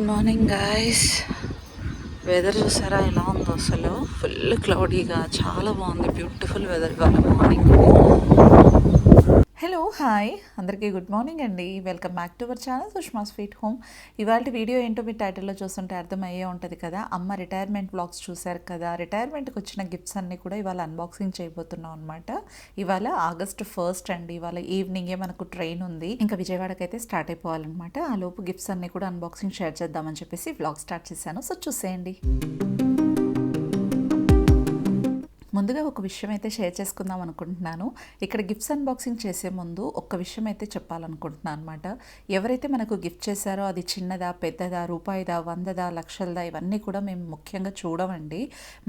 Good morning guys weather చూసారా? ఎలా ఉందో అసలు? ఫుల్ క్లౌడీగా చాలా బాగుంది. బ్యూటిఫుల్ వెదర్ ఇవాళ మార్నింగ్ హలో హాయ్. అందరికీ గుడ్ మార్నింగ్ అండి. Welcome back to our channel Sushma sweet home. ఇవాళ వీడియో ఏంటో మీ టైటిల్లో చూస్తుంటే అర్థమయ్యే ఉంటుంది కదా. అమ్మ రిటైర్మెంట్ బ్లాగ్స్ చూశారు కదా. రిటైర్మెంట్కి వచ్చిన గిఫ్ట్స్ అన్నీ కూడా ఇవాళ అన్బాక్సింగ్ చేయబోతున్నాం అనమాట ఇవాళ ఆగస్ట్ ఫస్ట్ అండి. ఇవాళ ఈవినింగే మనకు ట్రైన్ ఉంది. ఇంకా విజయవాడకి అయితే స్టార్ట్ అయిపోవాలన్నమాట. ఆ లోపు గిఫ్ట్స్ అన్నీ కూడా అన్బాక్సింగ్ షేర్ చేద్దామని చెప్పేసి వ్లాగ్ స్టార్ట్ చేశాను. సో చూసేయండి. ముందుగా ఒక విషయం అయితే షేర్ చేసుకుందాం అనుకుంటున్నాను. ఇక్కడ గిఫ్ట్స్ అన్బాక్సింగ్ చేసే ముందు ఒక్క విషయం అయితే చెప్పాలనుకుంటున్నాను అనమాట ఎవరైతే మనకు గిఫ్ట్ చేశారో అది చిన్నదా పెద్దదా రూపాయిదా వందదా లక్షలదా ఇవన్నీ కూడా మేము ముఖ్యంగా చూడమండి.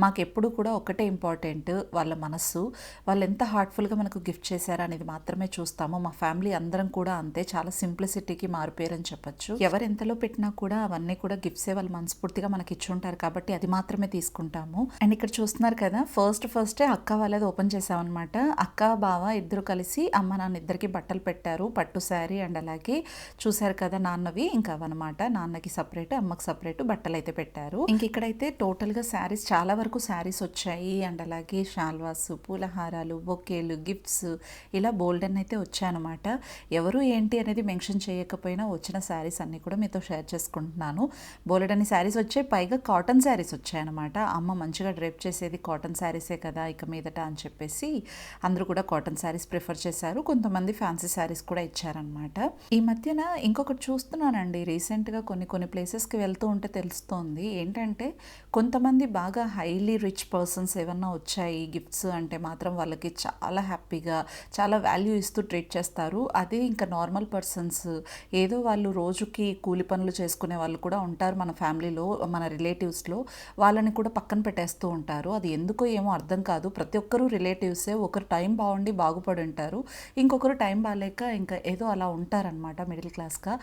మాకు ఎప్పుడు కూడా ఒకటే ఇంపార్టెంట్ వాళ్ళ మనస్సు. వాళ్ళు ఎంత హార్ట్ఫుల్గా మనకు గిఫ్ట్ చేశారా అనేది మాత్రమే చూస్తాము. మా ఫ్యామిలీ అందరం కూడా అంతే. చాలా సింప్లిసిటీకి మారిపోయారని చెప్పొచ్చు. ఎవరు ఎంతలో పెట్టినా కూడా అవన్నీ కూడా గిఫ్ట్సే వాళ్ళు మనస్ఫూర్తిగా మనకి ఇచ్చుంటారు కాబట్టి అది మాత్రమే తీసుకుంటాము. అండ్ ఇక్కడ చూస్తున్నారు కదా ఫస్ట్ ఫస్టే అక్క వాళ్ళది ఓపెన్ చేసామన్నమాట. అక్క బావ ఇద్దరు కలిసి అమ్మ నాన్న ఇద్దరికి బట్టలు పెట్టారు. పట్టు శారీ అండ్ అలాగే చూసారు కదా నాన్నవి. ఇంకా అవన్నమాట. నాన్నకి సపరేట్ అమ్మకి సపరేట్ బట్టలు అయితే పెట్టారు. ఇంక ఇక్కడైతే టోటల్గా శారీస్ చాలా వరకు శారీస్ వచ్చాయి. అండ్ అలాగే షాల్వాస్ పూలహారాలు బొకేలు గిఫ్ట్స్ ఇలా బోల్డెన్ అయితే వచ్చాయన్నమాట. ఎవరు ఏంటి అనేది మెన్షన్ చేయకపోయినా వచ్చిన శారీస్ అన్నీ కూడా మీతో షేర్ చేసుకుంటున్నాను. బోలెడని శారీస్ వచ్చాయి. పైగా కాటన్ శారీస్ వచ్చాయన్నమాట. అమ్మ మంచిగా డ్రేప్ చేసేది కాటన్ శారీసే కదా ఇక మీదట అని చెప్పేసి అందరూ కూడా కాటన్ శారీస్ ప్రిఫర్ చేశారు. కొంతమంది ఫ్యాన్సీ శారీస్ కూడా ఇచ్చారనమాట ఈ మధ్యన ఇంకొకటి చూస్తున్నానండి. రీసెంట్గా కొన్ని కొన్ని ప్లేసెస్కి వెళ్తూ ఉంటే తెలుస్తోంది. ఏంటంటే కొంతమంది బాగా హైలీ రిచ్ పర్సన్స్ ఏమన్నా వచ్చాయి గిఫ్ట్స్ అంటే మాత్రం వాళ్ళకి చాలా హ్యాపీగా చాలా వాల్యూ ఇస్తూ ట్రీట్ చేస్తారు. అదే ఇంకా నార్మల్ పర్సన్స్ ఏదో వాళ్ళు రోజుకి కూలి పనులు చేసుకునే వాళ్ళు కూడా ఉంటారు మన ఫ్యామిలీలో మన రిలేటివ్స్లో. వాళ్ళని కూడా పక్కన పెట్టేస్తూ ఉంటారు. అది ఎందుకో ఏమో అర్థం అర్థం కాదు. ప్రతి ఒక్కరూ రిలేటివ్సే ఒకరు టైం బాగుండి బాగుపడి ఉంటారు ఇంకొకరు టైం బాగాలేక ఇంకా ఏదో అలా ఉంటారనమాట మిడిల్ క్లాస్గా.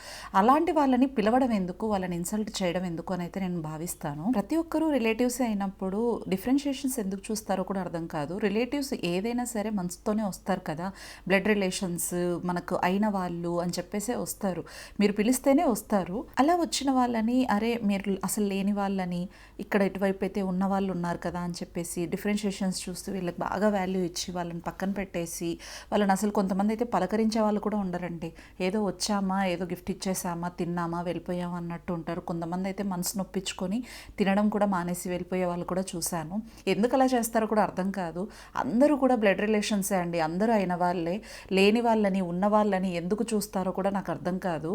అలాంటి వాళ్ళని పిలవడం ఎందుకు? వాళ్ళని ఇన్సల్ట్ చేయడం ఎందుకు అని అయితే నేను భావిస్తాను. ప్రతి ఒక్కరూ రిలేటివ్సే అయినప్పుడు డిఫరెన్షియేషన్స్ ఎందుకు చూస్తారో కూడా అర్థం కాదు. రిలేటివ్స్ ఏదైనా సరే మనసుతోనే వస్తారు కదా. బ్లడ్ రిలేషన్స్ మనకు అయిన వాళ్ళు అని చెప్పేసే వస్తారు. మీరు పిలిస్తేనే వస్తారు. అలా వచ్చిన వాళ్ళని అరే మీరు అసలు లేని వాళ్ళని ఇక్కడ ఎటువైపు అయితే ఉన్న వాళ్ళు ఉన్నారు కదా అని చెప్పేసి డిఫరెన్షియేషన్స్ చూస్తూ వీళ్ళకి బాగా వాల్యూ ఇచ్చి వాళ్ళని పక్కన పెట్టేసి వాళ్ళని అసలు కొంతమంది అయితే పలకరించే వాళ్ళు కూడా ఉండరండి. ఏదో వచ్చామా ఏదో గిఫ్ట్ ఇచ్చేసామా తిన్నామా వెళ్ళిపోయామా అన్నట్టు ఉంటారు. కొంతమంది అయితే మనసు నొప్పించుకొని తినడం కూడా మానేసి వెళ్ళిపోయే వాళ్ళు కూడా చూశాను. ఎందుకు అలా చేస్తారో కూడా అర్థం కాదు. అందరూ కూడా బ్లడ్ రిలేషన్సే అండి. అందరూ అయిన వాళ్ళే. లేని వాళ్ళని ఉన్న వాళ్ళని ఎందుకు చూస్తారో కూడా నాకు అర్థం కాదు.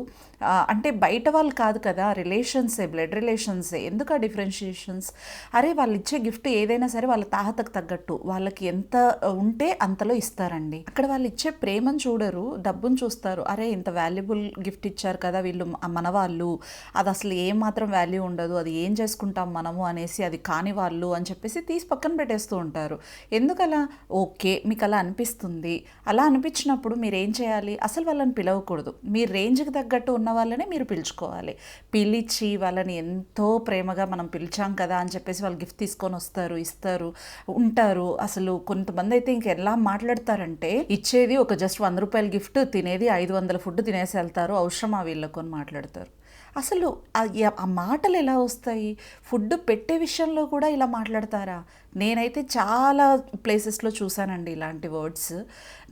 అంటే బయట వాళ్ళు కాదు కదా రిలేషన్సే బ్లడ్ రిలేషన్సే ఎందుకు ఆ డిఫరెన్షియేషన్స్ అరే వాళ్ళు ఇచ్చే గిఫ్ట్ ఏదైనా సరే వాళ్ళ తాహతకు తగ్గట్టు వాళ్ళకి ఎంత ఉంటే అంతలో ఇస్తారండి. అక్కడ వాళ్ళు ఇచ్చే ప్రేమను చూడరు డబ్బును చూస్తారు. అరే ఇంత వాల్యుబుల్ గిఫ్ట్ ఇచ్చారు కదా వీళ్ళు మన వాళ్ళు. అది అసలు ఏం మాత్రం వాల్యూ ఉండదు. అది ఏం చేసుకుంటాం మనము అనేసి అది కాని వాళ్ళు అని చెప్పేసి తీసి పక్కన పెట్టేస్తూ ఉంటారు. ఎందుకలా? ఓకే మీకు అలా అనిపిస్తుంది. అలా అనిపించినప్పుడు మీరు ఏం చేయాలి? అసలు వాళ్ళని పిలవకూడదు. మీ రేంజ్కి తగ్గట్టు ఉన్న వాళ్ళనే మీరు పిలుచుకోవాలి. పిలిచి వాళ్ళని ఎంతో ప్రేమగా మనం పిలిచాం కదా అని చెప్పేసి వాళ్ళు గిఫ్ట్ తీసుకొని వస్తారు ఇస్తారు. ఉంటారు. అసలు కొంతమంది అయితే ఇంక ఎలా మాట్లాడతారంటే ఇచ్చేది ఒక జస్ట్ వంద రూపాయల గిఫ్ట్ తినేది ఐదు వందల ఫుడ్ తినేసి వెళ్తారు. అవసరమా వీళ్ళకు అని మాట్లాడతారు. అసలు ఆ- ఆ మాటలు ఎలా వస్తాయి? ఫుడ్ పెట్టే విషయంలో కూడా ఇలా మాట్లాడతారా? నేనైతే చాలా ప్లేసెస్లో చూశానండి ఇలాంటి వర్డ్స్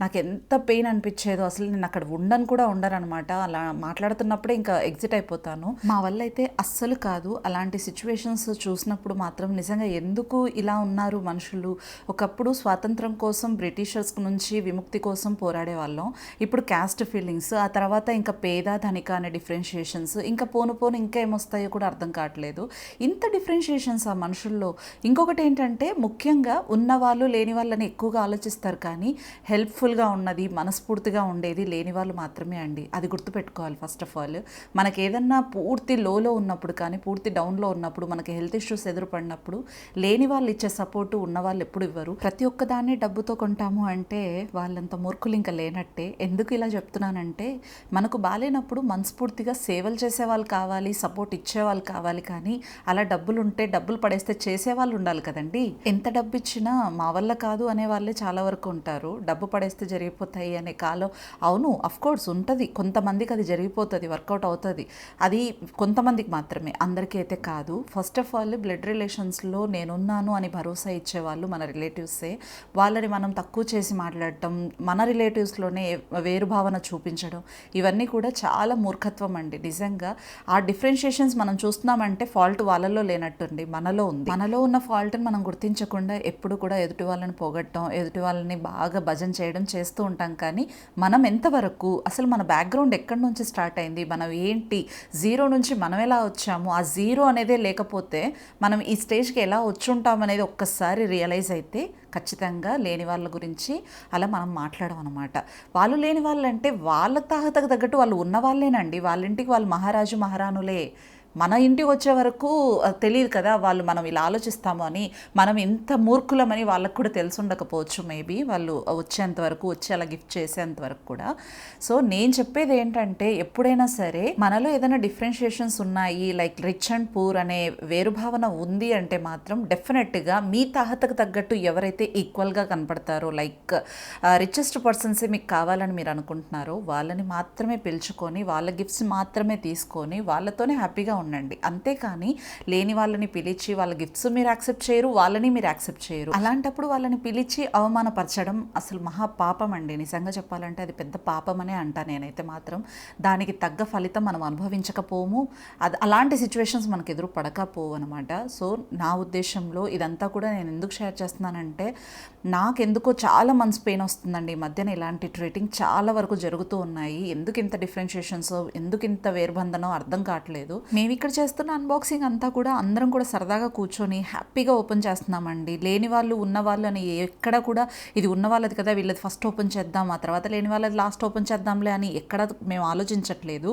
నాకు ఎంత పెయిన్ అనిపించేదో అసలు నేను అక్కడ ఉండను కూడా ఉండరనమాట. అలా మాట్లాడుతున్నప్పుడే ఇంకా ఎగ్జిట్ అయిపోతాను. మా వల్ల అయితే అస్సలు కాదు. అలాంటి సిచ్యువేషన్స్ చూసినప్పుడు మాత్రం నిజంగా ఎందుకు ఇలా ఉన్నారు మనుషులు? ఒకప్పుడు స్వాతంత్రం కోసం బ్రిటిషర్స్ నుంచి విముక్తి కోసం పోరాడే వాళ్ళం ఇప్పుడు క్యాస్ట్ ఫీలింగ్స్ ఆ తర్వాత ఇంకా పేద ధనిక అనే డిఫరెన్షియేషన్స్ ఇంకా పోను పోను ఇంకా ఏమొస్తాయో కూడా అర్థం కావట్లేదు. ఇంత డిఫరెన్షియేషన్స్ ఆ మనుషుల్లో. ఇంకొకటి ఏంటంటే ముఖ్యంగా ఉన్న వాళ్ళు లేని వాళ్ళని ఎక్కువగా ఆలోచిస్తారు కానీ హెల్ప్ఫుల్గా ఉన్నది మనస్ఫూర్తిగా ఉండేది లేని వాళ్ళు మాత్రమే అండి. అది గుర్తుపెట్టుకోవాలి ఫస్ట్ ఆఫ్ ఆల్. మనకి ఏదన్నా పూర్తి లోలో ఉన్నప్పుడు కానీ పూర్తి డౌన్లో ఉన్నప్పుడు మనకి హెల్త్ ఇష్యూస్ ఎదురుపడినప్పుడు లేని వాళ్ళు ఇచ్చే సపోర్టు ఉన్న వాళ్ళు ఎప్పుడు ఇవ్వరు. ప్రతి ఒక్కదాన్ని డబ్బుతో కొంటాము అంటే వాళ్ళంత మూర్ఖులు ఇంకా లేనట్టే. ఎందుకు ఇలా చెప్తున్నానంటే మనకు బాగాలేనప్పుడు మనస్ఫూర్తిగా సేవలు చేసే వాళ్ళు కావాలి సపోర్ట్ ఇచ్చే వాళ్ళు కావాలి కానీ అలా డబ్బులు ఉంటే డబ్బులు పడేస్తే చేసే వాళ్ళు ఉండాలి కదండి. ఎంత డబ్బు ఇచ్చినా మా వల్ల కాదు అనే వాళ్ళే చాలా వరకు ఉంటారు. డబ్బు పడేస్తే జరిగిపోతాయి అనే కాలం. అవును అఫ్ కోర్స్ ఉంటుంది. కొంతమందికి అది జరిగిపోతుంది వర్కౌట్ అవుతుంది. అది కొంతమందికి మాత్రమే. అందరికీ అయితే కాదు. ఫస్ట్ ఆఫ్ ఆల్ బ్లడ్ రిలేషన్స్లో నేనున్నాను అని భరోసా ఇచ్చేవాళ్ళు మన రిలేటివ్సే వాళ్ళని మనం తక్కువ చేసి మాట్లాడటం మన రిలేటివ్స్లోనే వేరు భావన చూపించడం ఇవన్నీ కూడా చాలా మూర్ఖత్వం అండి. నిజంగా ఆ డిఫరెన్షియేషన్స్ మనం చూస్తున్నామంటే ఫాల్ట్ వాళ్ళలో లేనట్టుండి మనలో ఉంది. మనలో ఉన్న ఫాల్ట్ని మనం గుర్తించకుండా ఎప్పుడు కూడా ఎదుటి వాళ్ళని పోగొట్టడం ఎదుటి వాళ్ళని బాగా భజన చేయడం చేస్తూ ఉంటాం. కానీ మనం ఎంతవరకు అసలు మన బ్యాక్గ్రౌండ్ ఎక్కడి నుంచి స్టార్ట్ అయింది? మనం ఏంటి? జీరో నుంచి మనం ఎలా వచ్చాము? ఆ జీరో అనేదే లేకపోతే మనం ఈ స్టేజ్కి ఎలా వచ్చుంటాం అనేది ఒక్కసారి రియలైజ్ అయితే ఖచ్చితంగా లేని వాళ్ళ గురించి అలా మనం మాట్లాడడం అనమాట వాళ్ళు లేని వాళ్ళంటే వాళ్ళ తాహతకు తగ్గట్టు వాళ్ళు ఉన్న వాళ్ళేనండి. వాళ్ళ ఇంటికి వాళ్ళు మహారాజు మహారాణులే. మన ఇంటికి వచ్చే వరకు తెలియదు కదా వాళ్ళు మనం ఇలా ఆలోచిస్తాము అని. మనం ఎంత మూర్ఖులమని వాళ్ళకు కూడా తెలిసి ఉండకపోవచ్చు మేబీ వాళ్ళు వచ్చేంత వరకు వచ్చి అలా గిఫ్ట్ చేసేంత వరకు కూడా. సో నేను చెప్పేది ఏంటంటే ఎప్పుడైనా సరే మనలో ఏదైనా డిఫరెన్షియేషన్స్ ఉన్నాయి లైక్ రిచ్ అండ్ పూర్ అనే వేరుభావన ఉంది అంటే మాత్రం డెఫినెట్గా మీ తాహతకు తగ్గట్టు ఎవరైతే ఈక్వల్గా కనపడతారో లైక్ రిచెస్ట్ పర్సన్సే మీకు కావాలని మీరు అనుకుంటున్నారో వాళ్ళని మాత్రమే పిలుచుకొని వాళ్ళ గిఫ్ట్స్ మాత్రమే తీసుకొని వాళ్ళతోనే హ్యాపీగా ఉండండి. అంతేకాని లేని వాళ్ళని పిలిచి వాళ్ళ గిఫ్ట్స్ మీరు యాక్సెప్ట్ చేయరు వాళ్ళని మీరు యాక్సెప్ట్ చేయరు. అలాంటప్పుడు వాళ్ళని పిలిచి అవమానపరచడం అసలు మహా పాపం అండి. నిజంగా చెప్పాలంటే అది పెద్ద పాపం అనే అంటా నేనైతే మాత్రం. దానికి తగ్గ ఫలితం మనం అనుభవించకపోము. అది అలాంటి సిచ్యువేషన్స్ మనకు ఎదురు పడకపోవు అనమాట సో నా ఉద్దేశంలో ఇదంతా కూడా నేను ఎందుకు షేర్ చేస్తున్నానంటే నాకెందుకో చాలా మనసు పెయిన్ వస్తుందండి. ఈ మధ్యన ఇలాంటి ట్రీటింగ్ చాలా వరకు జరుగుతూ ఉన్నాయి. ఎందుకు ఇంత డిఫరెన్షియేషన్స్ ఎందుకు ఇంత వేర్బంధనో అర్థం కావట్లేదు. మేము ఇక్కడ చేస్తున్న అన్బాక్సింగ్ అంతా కూడా అందరం కూడా సరదాగా కూర్చొని హ్యాపీగా ఓపెన్ చేస్తున్నామండి. లేని వాళ్ళు ఉన్న వాళ్ళు అని ఎక్కడ కూడా ఇది ఉన్న వాళ్ళది కదా వీళ్ళది ఫస్ట్ ఓపెన్ చేద్దాం ఆ తర్వాత లేని వాళ్ళది లాస్ట్ ఓపెన్ చేద్దాంలే అని ఎక్కడ మేము ఆలోచించట్లేదు.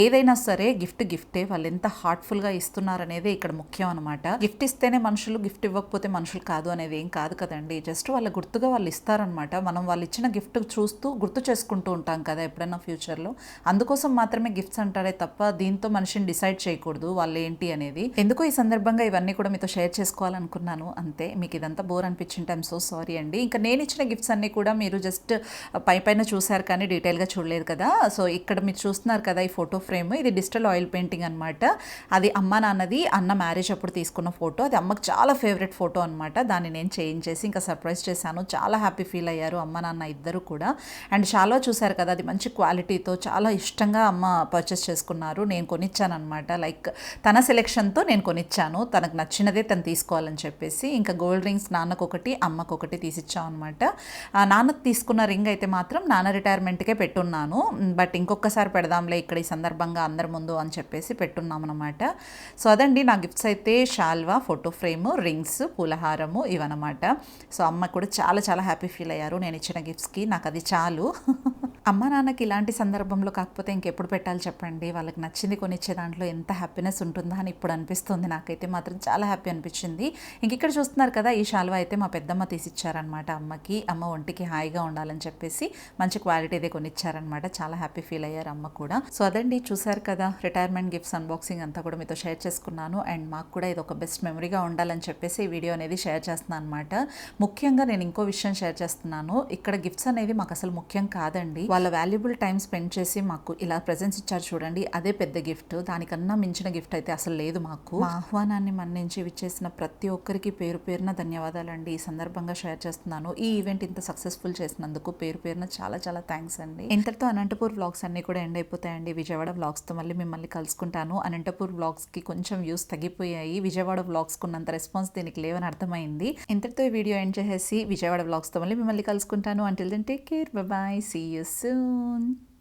ఏదైనా సరే గిఫ్ట్ గిఫ్టే వాళ్ళు ఎంత హార్ట్ఫుల్గా ఇస్తున్నారనేది ఇక్కడ ముఖ్యం అనమాట గిఫ్ట్ ఇస్తేనే మనుషులు గిఫ్ట్ ఇవ్వకపోతే మనుషులు కాదు అనేది ఏం కాదు కదండి. జస్ట్ వాళ్ళ గుర్తుగా వాళ్ళు ఇస్తారనమాట మనం వాళ్ళు ఇచ్చిన గిఫ్ట్ చూస్తూ గుర్తు చేసుకుంటూ ఉంటాం కదా ఎప్పుడైనా ఫ్యూచర్లో అందుకోసం మాత్రమే గిఫ్ట్స్ అంటారే తప్ప దీంతో మనిషిని డిసైడ్ చేయకూడదు వాళ్ళు ఏంటి అనేది. ఎందుకో ఈ సందర్భంగా ఇవన్నీ కూడా మీతో షేర్ చేసుకోవాలనుకున్నాను. అంతే మీకు ఇదంతా బోర్ అనిపించింటే ఐమ్ సో సారీ అండి. ఇంకా నేను ఇచ్చిన గిఫ్ట్స్ అన్నీ కూడా మీరు జస్ట్ పై పైన చూసారు కానీ డీటెయిల్గా చూడలేదు కదా. సో ఇక్కడ మీరు చూస్తున్నారు కదా ఈ ఫోటో ఫ్రేమ్. ఇది డిజిటల్ ఆయిల్ పెయింటింగ్ అనమాట అది అమ్మ నాన్నది అన్న మ్యారేజ్ అప్పుడు తీసుకున్న ఫోటో. అది అమ్మకి చాలా ఫేవరెట్ ఫోటో అనమాట దాన్ని నేను చేంజ్ చేసి ఇంకా సర్ప్రైజ్ చేశాను. చాలా హ్యాపీ ఫీల్ అయ్యారు అమ్మ నాన్న ఇద్దరు కూడా. అండ్ చాలా చూశారు కదా అది మంచి క్వాలిటీతో చాలా ఇష్టంగా అమ్మ పర్చేస్ చేసుకున్నారు. నేను కొనిచ్చాను అనమాట లైక్ తన సెలెక్షన్తో నేను కొనిచ్చాను. తనకు నచ్చినదే తను తీసుకోవాలని చెప్పేసి ఇంకా గోల్డ్ రింగ్స్ నాన్నకు ఒకటి అమ్మకు ఒకటి తీసిచ్చాం అనమాట నాన్న తీసుకున్న రింగ్ అయితే మాత్రం నాన్న రిటైర్మెంట్కే పెట్టున్నాను. బట్ ఇంకొకసారి పెడదాంలే ఇక్కడ ఈ సందర్భంగా అందరి ముందు అని చెప్పేసి పెట్టున్నాం అనమాట సో అదండి నా గిఫ్ట్స్ అయితే షాల్వా ఫోటో ఫ్రేము రింగ్స్ పూలహారము ఇవన్నమాట. సో అమ్మ కూడా చాలా చాలా హ్యాపీ ఫీల్ అయ్యారు. నేను ఇచ్చిన గిఫ్ట్స్కి. నాకు అది చాలు. అమ్మ నాన్నకి ఇలాంటి సందర్భంలో కాకపోతే ఇంకెప్పుడు పెట్టాలి చెప్పండి? వాళ్ళకి నచ్చింది కొనిచ్చే దాంట్లో ఎంత హ్యాపీనెస్ ఉంటుందా అని ఇప్పుడు అనిపిస్తుంది. నాకైతే మాత్రం చాలా హ్యాపీ అనిపించింది. ఇంక ఇక్కడ చూస్తున్నారు కదా ఈ శాలువా అయితే మా పెద్దమ్మ తీసిచ్చారనమాట అమ్మకి. అమ్మ ఒంటికి హాయిగా ఉండాలని చెప్పేసి మంచి క్వాలిటీదే కొనిచ్చారనమాట చాలా హ్యాపీ ఫీల్ అయ్యారు అమ్మ కూడా. సో అదండి చూసారు కదా రిటైర్మెంట్ గిఫ్ట్స్ అన్బాక్సింగ్ అంతా కూడా మీతో షేర్ చేసుకున్నాను. అండ్ మాకు కూడా ఇది ఒక బెస్ట్ మెమరీగా ఉండాలని చెప్పేసి ఈ వీడియో అనేది షేర్ చేస్తున్నాను అనమాట ముఖ్యంగా నేను ఇంకో విషయం షేర్ చేస్తున్నాను. ఇక్కడ గిఫ్ట్స్ అనేది మాకు అసలు ముఖ్యం కాదండి. వాళ్ళ వాల్యుబుల్ టైం స్పెండ్ చేసి మాకు ఇలా ప్రజెన్స్ ఇచ్చారు చూడండి అదే పెద్ద గిఫ్ట్ దానికన్నా మించిన గిఫ్ట్ అయితే అసలు లేదు మాకు. మా ఆహ్వానాన్ని మన్నించి విచ్చేసిన ప్రతి ఒక్కరికి పేరు పేరున ధన్యవాదాలండి. ఈ సందర్భంగా షేర్ చేస్తున్నాను. ఈ ఈవెంట్ ఇంత సక్సెస్ఫుల్ చేసినందుకు పేరు పేరున చాలా చాలా థ్యాంక్స్ అండి. ఇంతటితో అనంతపూర్ వ్లాగ్స్ అన్ని కూడా ఎండ్ అయిపోతాయండి. విజయవాడ vlogs తో మళ్ళీ మిమ్మల్ని కలుసుకుంటాను. అనంతపూర్ vlogs కి కొంచెం వ్యూస్ తగ్గిపోయాయి. విజయవాడ vlogs ఉన్నంత రెస్పాన్స్ దీనికి లేవని అర్థమైంది. ఇంతటితో ఈ వీడియో ఎండ్ చేసేసి విజయవాడ vlogs తో మళ్ళీ మిమ్మల్ని కలుసుకుంటాను. Until then take care bye see you soon.